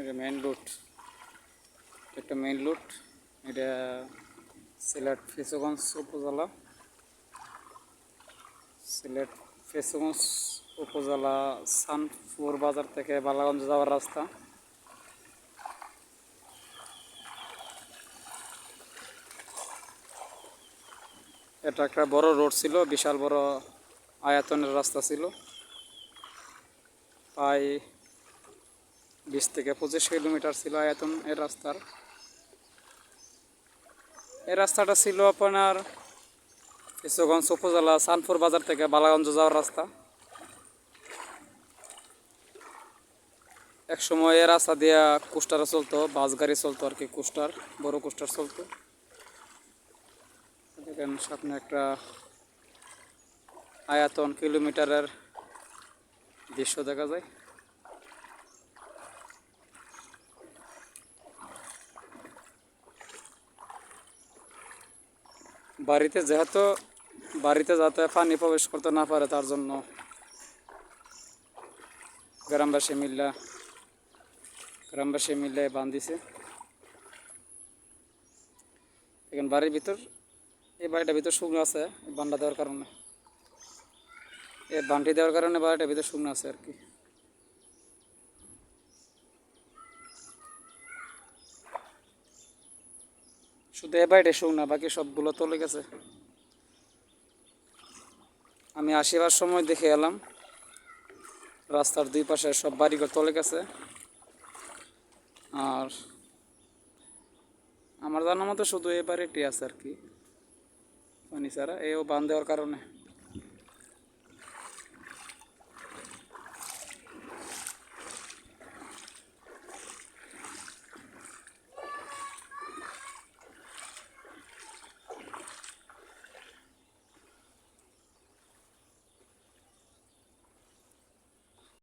এটা main route একটা main route এটা সিলেট ফেসগঞ্জ উপজেলা। সিলেট ফেসগঞ্জ উপজেলা সানপুর বাজার থেকে বালাগঞ্জ যাওয়ার রাস্তা। এটা একটা বড় রোড ছিল, বিশাল বড় আয়তনের রাস্তা ছিল। প্রায় বিশ থেকে পঁচিশ কিলোমিটার ছিল আয়তন এই রাস্তার। এই রাস্তাটা ছিল আপনার কিশোরগঞ্জ উপজেলা সানপুর বাজার থেকে বালাগঞ্জ যাওয়ার রাস্তা। এক সময় এই রাস্তা দিয়ে কুস্টার চলতো বাস গাড়ি চলতো আর কি কুস্টার বড় কুস্টার চলতো। দেখেন সামনে একটা আয়াতন কিলোমিটারের দৃশ্য দেখা যায়। বাড়িতে যেহেতু, বাড়িতে যাতে পানি প্রবেশ করতে না পারে, তার জন্য গ্রামবাসী মিল্লা, গ্রামবাসী মিলে বান্ধিছে এখন বাড়ির ভিতর, এই বাড়িটার ভিতর শুকনো আছে বান্ডা দেওয়ার কারণে। এই বান্ডি দেওয়ার কারণে বাড়িটার ভিতর শুকনো আছে আর কি। শুধু এ বাড়িটা শুকনা বাকি সবগুলো তলে গেছে। আমি আসিবার সময় দেখে এলাম, রাস্তার দুই পাশে সব বাড়িঘর তলে গেছে। আর আমার জানা মতো শুধু এ বাড়িটি আছে আর কি ছাড়া এও বান দেওয়ার কারণে।